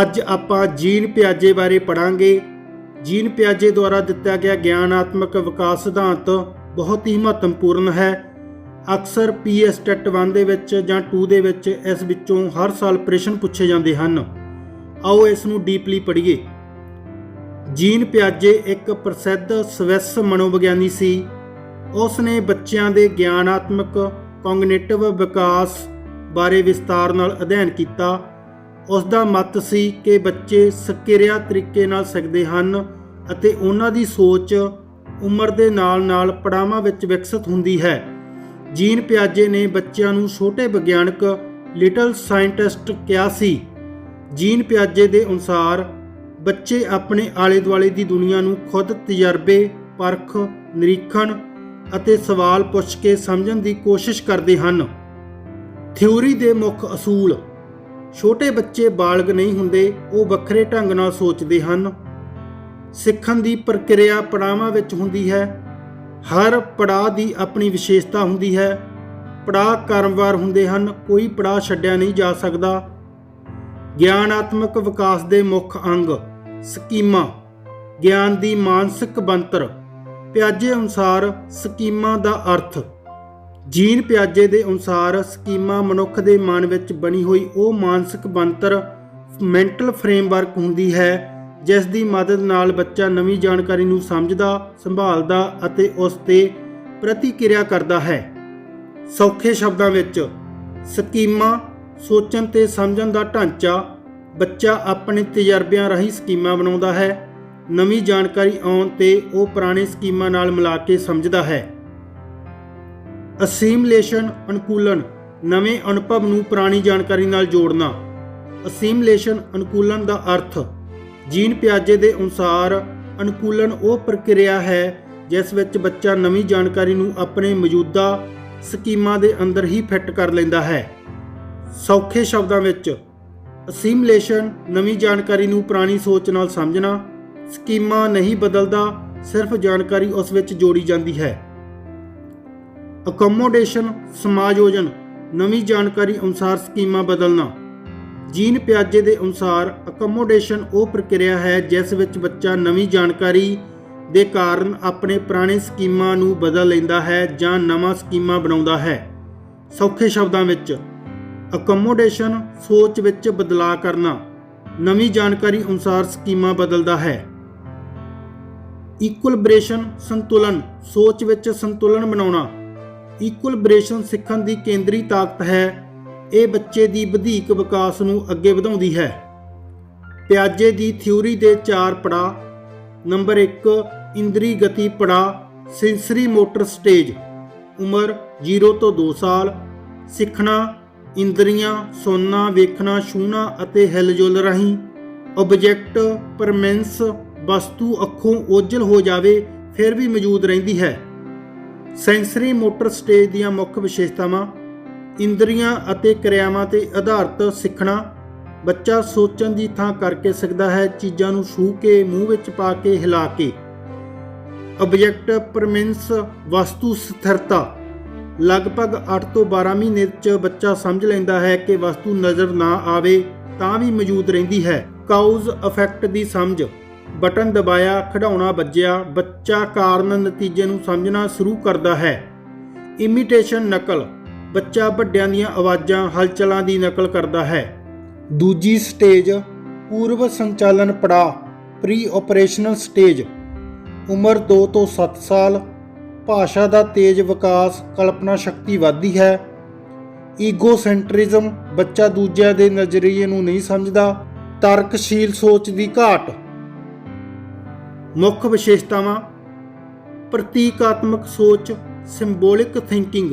ਅੱਜ ਆਪਾਂ ਜੀਨ ਪਿਆਜੇ ਬਾਰੇ ਪੜਾਂਗੇ ਜੀਨ ਪਿਆਜੇ ਦੁਆਰਾ ਦਿੱਤਾ ਗਿਆ ਗਿਆਨਾਤਮਕ ਵਿਕਾਸ ਸਿਧਾਂਤ ਬਹੁਤ ਹੀ ਮਹੱਤਵਪੂਰਨ ਹੈ। ਅਕਸਰ ਪੀਐਸ ਟੈਟ 1 ਦੇ ਵਿੱਚ ਜਾਂ 2 ਦੇ ਵਿੱਚ ਇਸ ਵਿੱਚੋਂ ਹਰ ਸਾਲ ਪ੍ਰਸ਼ਨ ਪੁੱਛੇ ਜਾਂਦੇ ਹਨ। ਆਓ ਇਸ ਨੂੰ ਡੀਪਲੀ ਪੜ੍ਹੀਏ। ਜੀਨ ਪਿਆਜੇ ਇੱਕ ਪ੍ਰਸਿੱਧ ਸਵਿਸ ਮਨੋਵਿਗਿਆਨੀ ਸੀ। ਉਸ ਨੇ ਬੱਚਿਆਂ ਦੇ ਗਿਆਨਾਤਮਕ, ਕੋਗਨੀਟਿਵ ਵਿਕਾਸ ਬਾਰੇ ਵਿਸਤਾਰ ਨਾਲ ਅਧਿਐਨ ਕੀਤਾ। ਉਸ ਦਾ ਮਤ ਸੀ ਕਿ ਬੱਚੇ ਸਕਿਰਿਆ ਤਰੀਕੇ ਨਾਲ ਸਿੱਖਦੇ ਹਨ ਅਤੇ ਉਹਨਾਂ ਦੀ ਸੋਚ ਉਮਰ ਦੇ ਨਾਲ-ਨਾਲ ਪੜਾਵਾਂ ਵਿੱਚ ਵਿਕਸਿਤ ਹੁੰਦੀ ਹੈ। ਜੀਨ ਪਿਆਜੇ ਨੇ ਬੱਚਿਆਂ ਨੂੰ ਛੋਟੇ ਵਿਗਿਆਨਕ ਲਿਟਲ ਸਾਇੰਟਿਸਟ ਕਿਹਾ ਸੀ। ਜੀਨ ਪਿਆਜੇ ਦੇ ਅਨੁਸਾਰ, ਬੱਚੇ ਆਪਣੇ ਆਲੇ-ਦੁਆਲੇ ਦੀ ਦੁਨੀਆ ਨੂੰ ਖੁਦ ਤਜਰਬੇ, ਪਰਖ, ਨਿਰੀਖਣ ਅਤੇ ਸਵਾਲ ਪੁੱਛ ਕੇ ਸਮਝਣ ਦੀ ਕੋਸ਼ਿਸ਼ ਕਰਦੇ ਹਨ। ਥਿਊਰੀ ਦੇ ਮੁੱਖ ਅਸੂਲ ਛੋਟੇ ਬੱਚੇ ਬਾਲਗ ਨਹੀਂ ਹੁੰਦੇ, ਉਹ ਵੱਖਰੇ ਢੰਗ ਨਾਲ ਸੋਚਦੇ ਹਨ। ਸਿੱਖਣ ਦੀ ਪ੍ਰਕਿਰਿਆ ਪੜਾਵਾਂ ਵਿੱਚ ਹੁੰਦੀ ਹੈ। ਹਰ ਪੜਾਅ ਦੀ ਆਪਣੀ ਵਿਸ਼ੇਸ਼ਤਾ ਹੁੰਦੀ ਹੈ। ਪੜਾਅ ਕਰਮਵਾਰ ਹੁੰਦੇ ਹਨ, ਕੋਈ ਪੜਾਅ ਛੱਡਿਆ ਨਹੀਂ ਜਾ ਸਕਦਾ। ਗਿਆਨਾਤਮਕ ਵਿਕਾਸ ਦੇ ਮੁੱਖ ਅੰਗ, ਸਕੀਮਾਂ। ਗਿਆਨ ਦੀ ਮਾਨਸਿਕ ਬੰਤਰ ਪਿਆਜੇ ਅਨੁਸਾਰ ਸਕੀਮਾਂ ਦਾ ਅਰਥ ਜੀਨ ਪਿਆਜੇ ਦੇ ਅਨੁਸਾਰ ਸਕੀਮਾ ਮਨੁੱਖ ਦੇ ਮਨ ਵਿੱਚ ਬਣੀ ਹੋਈ ਉਹ ਮਾਨਸਿਕ ਬਣਤਰ, ਮੈਂਟਲ ਫਰੇਮਵਰਕ ਹੁੰਦੀ ਹੈ ਜਿਸ ਦੀ ਮਦਦ ਨਾਲ ਬੱਚਾ ਨਵੀਂ ਜਾਣਕਾਰੀ ਨੂੰ ਸਮਝਦਾ, ਸੰਭਾਲਦਾ ਅਤੇ ਉਸ ਤੇ ਪ੍ਰਤੀਕਿਰਿਆ ਕਰਦਾ ਹੈ। ਸੌਖੇ ਸ਼ਬਦਾਂ ਵਿੱਚ, ਸਕੀਮਾ ਸੋਚਣ ਤੇ ਸਮਝਣ ਦਾ ਢਾਂਚਾ ਬੱਚਾ ਆਪਣੇ ਤਜਰਬਿਆਂ ਰਾਹੀਂ ਸਕੀਮਾ ਬਣਾਉਂਦਾ ਹੈ, ਨਵੀਂ ਜਾਣਕਾਰੀ ਆਉਣ ਤੇ ਉਹ ਪੁਰਾਣੇ ਸਕੀਮਾਂ ਨਾਲ ਮਿਲਾ ਕੇ ਸਮਝਦਾ ਹੈ। ਅਸੀਮਲੇਸ਼ਨ ਅਨੁਕੂਲਨ, ਨਵੇਂ ਅਨੁਭਵ ਨੂੰ ਪੁਰਾਣੀ ਜਾਣਕਾਰੀ ਨਾਲ ਜੋੜਨਾ। ਅਸੀਮਲੇਸ਼ਨ ਅਨੁਕੂਲਨ ਦਾ ਅਰਥ, ਜੀਨ ਪਿਆਜੇ ਦੇ ਅਨੁਸਾਰ ਅਨੁਕੂਲਨ ਉਹ ਪ੍ਰਕਿਰਿਆ ਹੈ ਜਿਸ ਵਿੱਚ ਬੱਚਾ ਨਵੀਂ ਜਾਣਕਾਰੀ ਨੂੰ ਆਪਣੇ ਮੌਜੂਦਾ ਸਕੀਮਾਂ ਦੇ ਅੰਦਰ ਹੀ ਫਿੱਟ ਕਰ ਲੈਂਦਾ ਹੈ। ਸੌਖੇ ਸ਼ਬਦਾਂ ਵਿੱਚ, ਅਸੀਮਲੇਸ਼ਨ ਨਵੀਂ ਜਾਣਕਾਰੀ ਨੂੰ ਪੁਰਾਣੀ ਸੋਚ ਨਾਲ ਸਮਝਣਾ, ਸਕੀਮਾਂ ਨਹੀਂ ਬਦਲਦਾ, ਸਿਰਫ ਜਾਣਕਾਰੀ ਉਸ ਵਿੱਚ ਜੋੜੀ ਜਾਂਦੀ ਹੈ। ਅਕਮੋਡੇਸ਼ਨ ਸਮਾਯੋਜਨ ਨਵੀਂ ਜਾਣਕਾਰੀ ਅਨੁਸਾਰ ਸਕੀਮਾਂ ਬਦਲਣਾ। ਜੀਨ ਪਿਆਜੇ ਦੇ ਅਨੁਸਾਰ ਅਕਮੋਡੇਸ਼ਨ ਉਹ ਪ੍ਰਕਿਰਿਆ ਹੈ ਜਿਸ ਵਿੱਚ ਬੱਚਾ ਨਵੀਂ ਜਾਣਕਾਰੀ ਦੇ ਕਾਰਨ ਆਪਣੇ ਪੁਰਾਣੇ ਸਕੀਮਾਂ ਨੂੰ ਬਦਲ ਲੈਂਦਾ ਹੈ ਜਾਂ ਨਵਾਂ ਸਕੀਮਾਂ ਬਣਾਉਂਦਾ ਹੈ। ਸੌਖੇ ਸ਼ਬਦਾਂ ਵਿੱਚ ਅਕਮੋਡੇਸ਼ਨ ਸੋਚ ਵਿੱਚ ਬਦਲਾਅ ਕਰਨਾ, ਨਵੀਂ ਜਾਣਕਾਰੀ ਅਨੁਸਾਰ ਸਕੀਮਾਂ ਬਦਲਦਾ ਹੈ। ਇਕੁਇਲਬ੍ਰੇਸ਼ਨ ਸੰਤੁਲਨ, ਸੋਚ ਵਿੱਚ ਸੰਤੁਲਨ ਬਣਾਉਣਾ ਇਕੁਇਲਬ੍ਰੇਸ਼ਨ ਸਿੱਖਣ ਦੀ ਕੇਂਦਰੀ ਤਾਕਤ ਹੈ। ਇਹ ਬੱਚੇ ਦੀ ਵਧੇਕ ਵਿਕਾਸ ਨੂੰ ਅੱਗੇ ਵਧਾਉਂਦੀ ਹੈ। ਪਿਆਜੇ ਦੀ ਥਿਊਰੀ ਦੇ ਚਾਰ ਪੜਾਅ। ਨੰਬਰ 1 ਇੰਦਰੀ ਗਤੀ ਪੜਾਅ ਸੈਂਸਰੀ ਮੋਟਰ ਸਟੇਜ ਉਮਰ 0 ਤੋਂ 2 ਸਾਲ। ਸਿੱਖਣਾ, ਇੰਦਰੀਆਂ ਸੁਣਨਾ ਵੇਖਣਾ, ਛੂਹਣਾ ਅਤੇ ਹਿਲਜੁਲ ਰਾਹੀਂ। ਆਬਜੈਕਟ ਪਰਮੈਂਸ ਵਸਤੂ, ਅੱਖੋਂ ਓਝਲ ਹੋ ਜਾਵੇ, ਫਿਰ ਵੀ ਮੌਜੂਦ ਰਹਿੰਦੀ ਹੈ। ਸੈਂਸਰੀ ਮੋਟਰ ਸਟੇਜ ਦੀਆਂ ਮੁੱਖ ਵਿਸ਼ੇਸ਼ਤਾਵਾਂ, ਇੰਦਰੀਆਂ ਅਤੇ ਕਿਰਿਆਵਾਂ ਤੇ ਆਧਾਰਿਤ ਸਿੱਖਣਾ, ਬੱਚਾ ਸੋਚਣ ਦੀ ਥਾਂ ਕਰਕੇ ਸਿੱਖਦਾ ਹੈ, ਚੀਜ਼ਾਂ ਨੂੰ ਛੂਹ ਕੇ, ਮੂੰਹ ਵਿੱਚ ਪਾ ਕੇ, ਹਿਲਾ ਕੇ। ਆਬਜੈਕਟ ਪਰਮਿੰਸ ਵਸਤੂ ਸਥਿਰਤਾ। ਲਗਭਗ 8 ਤੋਂ 12 ਮਹੀਨੇ ਚ ਬੱਚਾ ਸਮਝ ਲੈਂਦਾ ਹੈ ਕਿ ਵਸਤੂ ਨਜ਼ਰ ਨਾ ਆਵੇ, ਤਾਂ ਵੀ ਮੌਜੂਦ ਰਹਿੰਦੀ ਹੈ। ਕਾਊਜ਼ ਇਫੈਕਟ ਦੀ ਸਮਝ। ਬਟਨ ਦਬਾਇਆ, ਖਿਡੌਣਾ ਵੱਜਿਆ, ਬੱਚਾ ਕਾਰਨ ਨਤੀਜੇ ਨੂੰ ਸਮਝਣਾ ਸ਼ੁਰੂ ਕਰਦਾ ਹੈ। ਇਮੀਟੇਸ਼ਨ ਨਕਲ, ਬੱਚਾ ਵੱਡਿਆਂ ਦੀਆਂ ਆਵਾਜ਼ਾਂ, ਹਲਚਲਾਂ ਦੀ ਨਕਲ ਕਰਦਾ ਹੈ। ਦੂਜੀ ਸਟੇਜ, ਪੂਰਵ ਸੰਚਾਲਨ ਪੜਾਅ ਪ੍ਰੀ ਆਪਰੇਸ਼ਨਲ ਸਟੇਜ ਉਮਰ 2 ਤੋਂ 7 ਸਾਲ, ਭਾਸ਼ਾ ਦਾ ਤੇਜ਼ ਵਿਕਾਸ, ਕਲਪਨਾ ਸ਼ਕਤੀ ਵਧਦੀ ਹੈ। ਈਗੋਸੈਂਟਰਿਜ਼ਮ ਬੱਚਾ ਦੂਜਿਆਂ ਦੇ ਨਜ਼ਰੀਏ ਨੂੰ ਨਹੀਂ ਸਮਝਦਾ, ਤਰਕਸ਼ੀਲ ਸੋਚ ਦੀ ਘਾਟ। ਮੁੱਖ ਵਿਸ਼ੇਸ਼ਤਾਵਾਂ, ਪ੍ਰਤੀਕਾਤਮਕ ਸੋਚ ਸਿੰਬੋਲਿਕ ਥਿੰਕਿੰਗ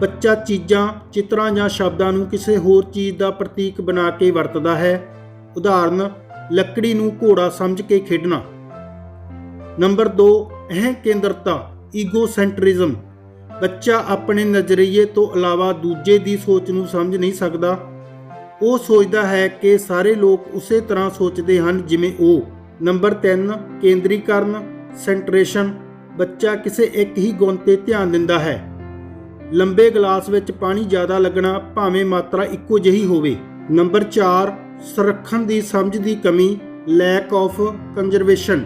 ਬੱਚਾ ਚੀਜ਼ਾਂ, ਚਿੱਤਰਾਂ ਜਾਂ ਸ਼ਬਦਾਂ ਨੂੰ ਕਿਸੇ ਹੋਰ ਚੀਜ਼ ਦਾ ਪ੍ਰਤੀਕ ਬਣਾ ਕੇ ਵਰਤਦਾ ਹੈ। ਉਦਾਹਰਨ, ਲੱਕੜੀ ਨੂੰ ਘੋੜਾ ਸਮਝ ਕੇ ਖੇਡਣਾ। ਨੰਬਰ 2 ਇਹ ਕੇਂਦਰਤਾ, ਈਗੋਸੈਂਟਰਿਜ਼ਮ। ਬੱਚਾ ਆਪਣੇ ਨਜ਼ਰੀਏ ਤੋਂ ਇਲਾਵਾ ਦੂਜੇ ਦੀ ਸੋਚ ਨੂੰ ਸਮਝ ਨਹੀਂ ਸਕਦਾ। ਉਹ ਸੋਚਦਾ ਹੈ ਕਿ ਸਾਰੇ ਲੋਕ ਉਸੇ ਤਰ੍ਹਾਂ ਸੋਚਦੇ ਹਨ ਜਿਵੇਂ ਉਹ। ਨੰਬਰ 3 ਕੇਂਦਰੀਕਰਨ, ਸੈਂਟਰੇਸ਼ਨ, ਬੱਚਾ ਕਿਸੇ ਇੱਕ ਹੀ ਗੁਣ ਤੇ ਧਿਆਨ ਦਿੰਦਾ ਹੈ। ਲੰਬੇ ਗਲਾਸ ਵਿੱਚ ਪਾਣੀ ਜ਼ਿਆਦਾ ਲੱਗਣਾ ਭਾਵੇਂ ਮਾਤਰਾ ਇੱਕੋ ਜਿਹੀ ਹੋਵੇ। ਨੰਬਰ 4 ਸੰਰਖਣ ਦੀ ਸਮਝ ਦੀ ਕਮੀ ਲੈਕ ਆਫ ਕੰਜ਼ਰਵੇਸ਼ਨ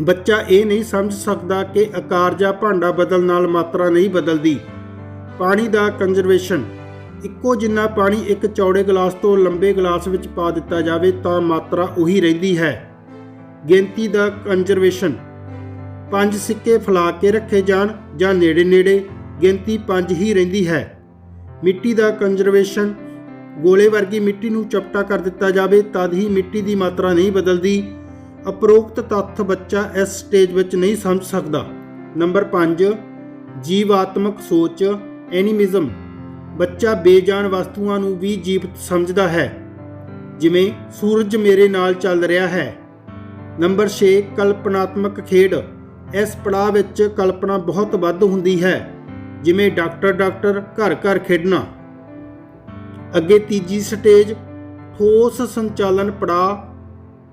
ਬੱਚਾ ਇਹ ਨਹੀਂ ਸਮਝ ਸਕਦਾ ਕਿ ਆਕਾਰ ਜਾਂ ਭਾਂਡਾ ਬਦਲਣ ਨਾਲ ਮਾਤਰਾ ਨਹੀਂ ਬਦਲਦੀ। ਪਾਣੀ ਦਾ ਕੰਜ਼ਰਵੇਸ਼ਨ ਇੱਕੋ ਜਿੰਨਾ ਪਾਣੀ ਇੱਕ ਚੌੜੇ ਗਲਾਸ ਤੋਂ ਲੰਬੇ ਗਲਾਸ ਵਿੱਚ ਪਾ ਦਿੱਤਾ ਜਾਵੇ ਤਾਂ ਮਾਤਰਾ ਉਹੀ ਰਹਿੰਦੀ ਹੈ। ਗਿਣਤੀ ਦਾ ਕੰਜ਼ਰਵੇਸ਼ਨ ਪੰਜ ਸਿੱਕੇ ਫਲਾ ਕੇ ਰੱਖੇ ਜਾਣ ਜਾਂ ਨੇੜੇ-ਨੇੜੇ ਗਿਣਤੀ ਪੰਜ ਹੀ ਰਹਿੰਦੀ ਹੈ। ਮਿੱਟੀ ਦਾ ਕੰਜ਼ਰਵੇਸ਼ਨ ਗੋਲੇ ਵਰਗੀ ਮਿੱਟੀ ਨੂੰ ਚਪਟਾ ਕਰ ਦਿੱਤਾ ਜਾਵੇ ਤਦ ਹੀ ਮਿੱਟੀ ਦੀ ਮਾਤਰਾ ਨਹੀਂ ਬਦਲਦੀ। ਉਪਰੋਕਤ ਤੱਥ ਬੱਚਾ ਇਸ ਸਟੇਜ ਵਿੱਚ ਨਹੀਂ ਸਮਝ ਸਕਦਾ। ਨੰਬਰ 5 ਜੀਵਾਤਮਕ ਸੋਚ। ਐਨੀਮਿਜ਼ਮ ਬੱਚਾ ਬੇਜਾਨ ਵਸਤੂਆਂ ਨੂੰ ਵੀ ਜੀਵਤ ਸਮਝਦਾ ਹੈ। ਜਿਵੇਂ ਸੂਰਜ ਮੇਰੇ ਨਾਲ ਚੱਲ ਰਿਹਾ ਹੈ। ਨੰਬਰ 6 ਕਲਪਨਾਤਮਕ ਖੇਡ। ਇਸ ਪੜਾਅ ਵਿੱਚ ਕਲਪਨਾ ਬਹੁਤ ਵੱਧ ਹੁੰਦੀ ਹੈ। ਜਿਵੇਂ ਡਾਕਟਰ ਡਾਕਟਰ, ਘਰ ਘਰ ਖੇਡਣਾ। ਅੱਗੇ ਤੀਜੀ ਸਟੇਜ, ਠੋਸ ਸੰਚਾਲਨ ਪੜਾਅ,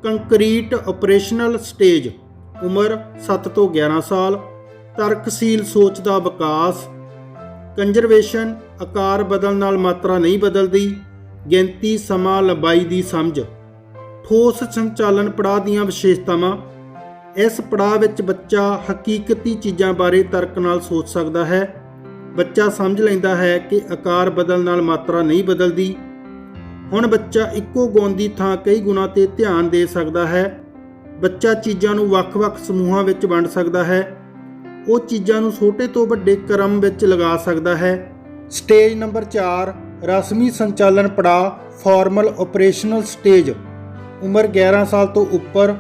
ਕੰਕਰੀਟ ਆਪਰੇਸ਼ਨਲ ਸਟੇਜ। ਉਮਰ 7 ਤੋਂ 11 ਸਾਲ, ਤਰਕਸ਼ੀਲ ਸੋਚ ਦਾ ਵਿਕਾਸ, ਕੰਜ਼ਰਵੇਸ਼ਨ ਆਕਾਰ ਬਦਲਣ ਨਾਲ ਮਾਤਰਾ ਨਹੀਂ ਬਦਲਦੀ। ਗਿਣਤੀ, ਸਮਾਂ, ਲੰਬਾਈ ਦੀ ਸਮਝ। ਠੋਸ ਸੰਚਾਲਨ ਪੜਾਅ ਦੀਆਂ ਵਿਸ਼ੇਸ਼ਤਾਵਾਂ। ਇਸ ਪੜਾਅ ਵਿੱਚ ਬੱਚਾ ਹਕੀਕਤੀ ਚੀਜ਼ਾਂ ਬਾਰੇ ਤਰਕ ਨਾਲ ਸੋਚ ਸਕਦਾ ਹੈ। ਬੱਚਾ ਸਮਝ ਲੈਂਦਾ ਹੈ ਕਿ ਆਕਾਰ ਬਦਲਣ ਨਾਲ ਮਾਤਰਾ ਨਹੀਂ ਬਦਲਦੀ। ਹੁਣ ਬੱਚਾ ਇੱਕੋ ਗੁਣ ਦੀ ਥਾਂ ਕਈ ਗੁਣਾਂ ਤੇ ਧਿਆਨ ਦੇ ਸਕਦਾ ਹੈ। ਬੱਚਾ ਚੀਜ਼ਾਂ ਨੂੰ ਵੱਖ-ਵੱਖ ਸਮੂਹਾਂ ਵਿੱਚ ਵੰਡ ਸਕਦਾ ਹੈ। ਉਹ ਚੀਜ਼ਾਂ ਨੂੰ ਛੋਟੇ ਤੋਂ ਵੱਡੇ ਕ੍ਰਮ ਵਿੱਚ ਲਗਾ ਸਕਦਾ ਹੈ। ਸਟੇਜ ਨੰਬਰ 4 ਰਸਮੀ ਸੰਚਾਲਨ ਪੜਾਅ ਫਾਰਮਲ ਆਪਰੇਸ਼ਨਲ ਸਟੇਜ ਉਮਰ 11 ਸਾਲ ਤੋਂ ਉੱਪਰ,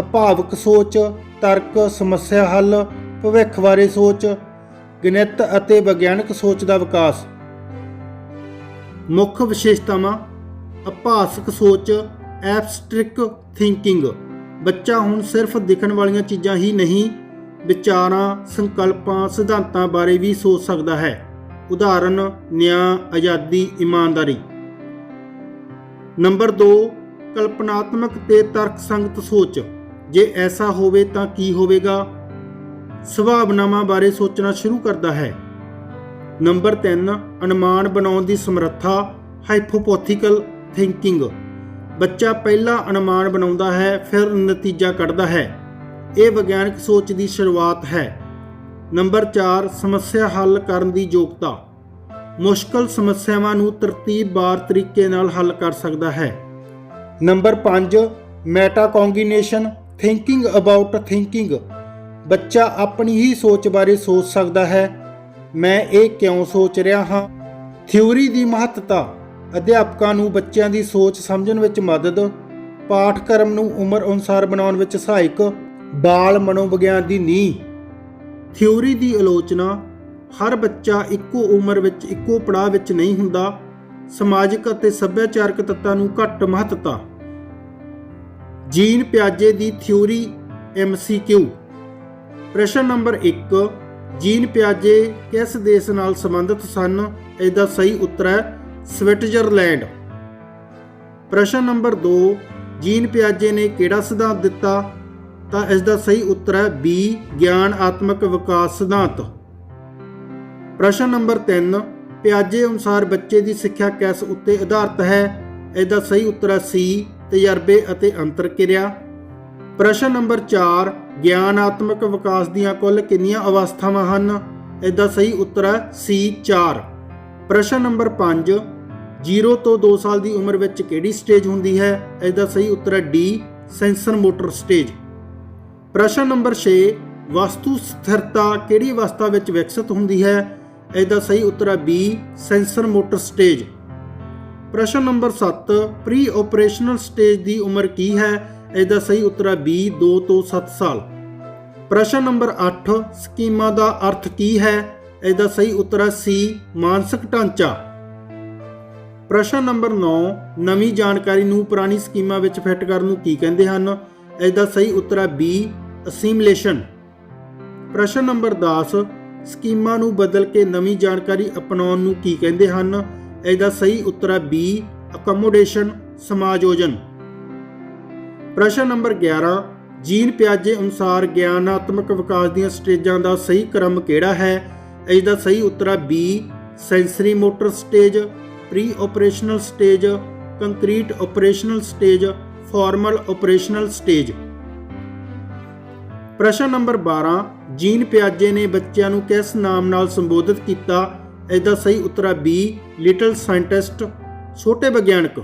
ਅਭਾਵਕ ਸੋਚ, ਤਰਕ, ਸਮੱਸਿਆ ਹੱਲ, ਭਵਿੱਖ ਬਾਰੇ ਸੋਚ, ਗਣਿਤ ਅਤੇ ਵਿਗਿਆਨਕ ਸੋਚ ਦਾ ਵਿਕਾਸ। ਮੁੱਖ ਵਿਸ਼ੇਸ਼ਤਾਵਾਂ, ਅਭਾਸਕ ਸੋਚ ਐਬਸਟ੍ਰਿਕ ਥਿੰਕਿੰਗ ਬੱਚਾ ਹੁਣ ਸਿਰਫ ਦਿਖਣ ਵਾਲੀਆਂ ਚੀਜ਼ਾਂ ਹੀ ਨਹੀਂ, ਵਿਚਾਰਾਂ, ਸੰਕਲਪਾਂ, ਸਿਧਾਂਤਾਂ ਬਾਰੇ ਵੀ ਸੋਚ ਸਕਦਾ ਹੈ। ਉਦਾਹਰਨ, ਨਿਆਂ, ਆਜ਼ਾਦੀ, ਇਮਾਨਦਾਰੀ। ਨੰਬਰ 2 ਕਲਪਨਾਤਮਕ ਤੇ ਤਰਕਸੰਗਤ ਸੋਚ। ਜੇ ਐਸਾ ਹੋਵੇ ਤਾਂ ਕੀ ਹੋਵੇਗਾ? ਸੁਭਾਵਨਾਵਾਂ ਬਾਰੇ ਸੋਚਣਾ ਸ਼ੁਰੂ ਕਰਦਾ ਹੈ। ਨੰਬਰ 3 ਅਨੁਮਾਨ ਬਣਾਉਣ ਦੀ ਸਮਰੱਥਾ ਹਾਈਪੋਥੈਟੀਕਲ ਥਿੰਕਿੰਗ ਬੱਚਾ ਪਹਿਲਾਂ ਅਨੁਮਾਨ ਬਣਾਉਂਦਾ ਹੈ, ਫਿਰ ਨਤੀਜਾ ਕੱਢਦਾ ਹੈ। ਇਹ ਵਿਗਿਆਨਕ ਸੋਚ ਦੀ ਸ਼ੁਰੂਆਤ ਹੈ। ਨੰਬਰ 4 ਸਮੱਸਿਆ ਹੱਲ ਕਰਨ ਦੀ ਯੋਗਤਾ। ਮੁਸ਼ਕਲ ਸਮੱਸਿਆਵਾਂ ਨੂੰ ਤਰਤੀਬਵਾਰ ਤਰੀਕੇ ਨਾਲ ਹੱਲ ਕਰ ਸਕਦਾ ਹੈ। Number 5 metacognition thinking about thinking ਬੱਚਾ ਆਪਣੀ ਹੀ ਸੋਚ ਬਾਰੇ ਸੋਚ ਸਕਦਾ ਹੈ। ਮੈਂ ਇਹ ਕਿਉਂ ਸੋਚ ਰਿਹਾ ਹਾਂ? ਥਿਊਰੀ ਦੀ ਮਹੱਤਤਾ। ਅਧਿਆਪਕਾਂ ਨੂੰ ਬੱਚਿਆਂ ਦੀ ਸੋਚ ਸਮਝਣ ਵਿੱਚ ਮਦਦ। ਪਾਠਕ੍ਰਮ ਨੂੰ ਉਮਰ ਅਨੁਸਾਰ ਬਣਾਉਣ ਵਿੱਚ ਸਹਾਇਕ। ਬਾਲ ਮਨੋਵਿਗਿਆਨ ਦੀ ਨੀਂਹ। ਥਿਊਰੀ ਦੀ ਆਲੋਚਨਾ, ਹਰ ਬੱਚਾ ਇੱਕੋ ਉਮਰ ਵਿੱਚ, ਇੱਕੋ ਪੜਾਅ ਵਿੱਚ ਨਹੀਂ ਹੁੰਦਾ, ਸਮਾਜਿਕ ਅਤੇ ਸੱਭਿਆਚਾਰਕ ਤੱਤਾਂ ਨੂੰ ਘੱਟ ਮਹੱਤਤਾ। ਜੀਨ ਪਿਆਜੇ ਦੀ ਥਿਊਰੀ ਐਮਸੀਕਿਊ ਪ੍ਰਸ਼ਨ ਨੰਬਰ 1 ਜੀਨ ਪਿਆਜੇ ਕਿਸ ਦੇਸ਼ ਨਾਲ ਸੰਬੰਧਿਤ ਸਨ? ਇਸ ਸਹੀ ਉੱਤਰ ਹੈ, ਸਵਿਟਜ਼ਰਲੈਂਡ। ਪ੍ਰਸ਼ਨ ਨੰਬਰ 2 ਜੀਨ ਪਿਆਜੇ ਨੇ ਕਿਹੜਾ ਸਿਧਾਂਤ ਦਿੱਤਾ? ਤਾਂ ਇਸ ਦਾ ਸਹੀ ਉੱਤਰ ਹੈ ਬੀ, ਗਿਆਨ ਆਤਮਕ ਵਿਕਾਸ ਸਿਧਾਂਤ। ਪ੍ਰਸ਼ਨ ਨੰਬਰ 3 ਪਿਆਜੇ ਅਨੁਸਾਰ ਬੱਚੇ ਦੀ ਸਿੱਖਿਆ ਕਿਸ ਉੱਤੇ ਆਧਾਰਿਤ ਹੈ? ਇਸ ਦਾ ਸਹੀ ਉੱਤਰ ਹੈ ਸੀ, ਤਜਰਬੇ ਅਤੇ ਅੰਤਰ ਕਿਰਿਆ। ਪ੍ਰਸ਼ਨ ਨੰਬਰ 4 ਗਿਆਨਾਤਮਕ ਵਿਕਾਸ ਦੀਆਂ ਕੁੱਲ ਕਿੰਨੀਆਂ ਅਵਸਥਾਵਾਂ ਹਨ? ਇਸ ਦਾ ਸਹੀ ਉੱਤਰ ਹੈ ਸੀ 4 ਪ੍ਰਸ਼ਨ ਨੰਬਰ 5 0 ਤੋਂ 2 ਸਾਲ ਦੀ ਉਮਰ ਵਿੱਚ ਕਿਹੜੀ ਸਟੇਜ ਹੁੰਦੀ ਹੈ? ਇਸ ਦਾ ਸਹੀ ਉੱਤਰ ਹੈ ਡੀ, ਸੈਂਸਰ ਮੋਟਰ ਸਟੇਜ। ਪ੍ਰਸ਼ਨ ਨੰਬਰ 6 ਵਸਤੂ ਸਥਿਰਤਾ ਕਿਹੜੀ ਅਵਸਥਾ ਵਿੱਚ ਵਿਕਸਿਤ ਹੁੰਦੀ ਹੈ? ਇਹਦਾ ਸਹੀ ਉੱਤਰ ਹੈ ਬੀ, ਸੈਂਸਰ ਮੋਟਰ ਸਟੇਜ। ਪ੍ਰਸ਼ਨ ਨੰਬਰ 7 ਪ੍ਰੀ ਆਪਰੇਸ਼ਨਲ ਸਟੇਜ ਦੀ ਉਮਰ ਕੀ ਹੈ? ਇਹਦਾ ਸਹੀ ਉੱਤਰ ਹੈ ਬੀ 2 ਤੋਂ 7 ਸਾਲ। ਪ੍ਰਸ਼ਨ ਨੰਬਰ 8 ਸਕੀਮਾ ਦਾ ਅਰਥ ਕੀ ਹੈ? ਇਹਦਾ ਸਹੀ ਉੱਤਰ ਹੈ ਸੀ, ਮਾਨਸਿਕ ਢਾਂਚਾ। ਪ੍ਰਸ਼ਨ ਨੰਬਰ 9 ਨਵੀਂ ਜਾਣਕਾਰੀ ਨੂੰ ਪੁਰਾਣੀ ਸਕੀਮਾਂ ਵਿੱਚ ਫਿੱਟ ਕਰਨ ਨੂੰ ਕੀ ਕਹਿੰਦੇ ਹਨ? ਇਹਦਾ ਸਹੀ ਉੱਤਰ ਹੈ ਬੀ ਅਸੀਮੀਲੇਸ਼ਨ। ਪ੍ਰਸ਼ਨ ਨੰਬਰ 10 ਸਕੀਮਾਂ ਨੂੰ ਬਦਲ ਕੇ ਨਵੀਂ ਜਾਣਕਾਰੀ ਅਪਣਾਉਣ ਨੂੰ ਕੀ ਕਹਿੰਦੇ ਹਨ? ਇਸ ਸਹੀ ਉੱਤਰ ਹੈ ਬੀ ਅਕਮੋਡੇਸ਼ਨ ਸਮਾਯੋਜਨ ਪ੍ਰਸ਼ਨ ਨੰਬਰ 11 ਜੀਨ ਪਿਆਜੇ ਅਨੁਸਾਰ ਗਿਆਨਾਤਮਕ ਵਿਕਾਸ ਦੀਆਂ ਸਟੇਜਾਂ ਦਾ ਸਹੀ ਕ੍ਰਮ ਕਿਹੜਾ ਹੈ? ਇਸ ਦਾ ਸਹੀ ਉੱਤਰ ਹੈ B sensory motor stage pre operational stage concrete operational stage formal operational stage ਪ੍ਰਸ਼ਨ ਨੰਬਰ 12 ਜੀਨ ਪਿਆਜੇ ਨੇ ਬੱਚਿਆਂ ਨੂੰ ਕਿਸ ਨਾਮ ਨਾਲ ਸੰਬੋਧਿਤ ਕੀਤਾ? ਇਸ ਦਾ ਸਹੀ ਉੱਤਰ ਹੈ ਬੀ, ਲਿਟਲ ਸਾਇੰਟਿਸਟ, ਛੋਟੇ ਵਿਗਿਆਨਕ।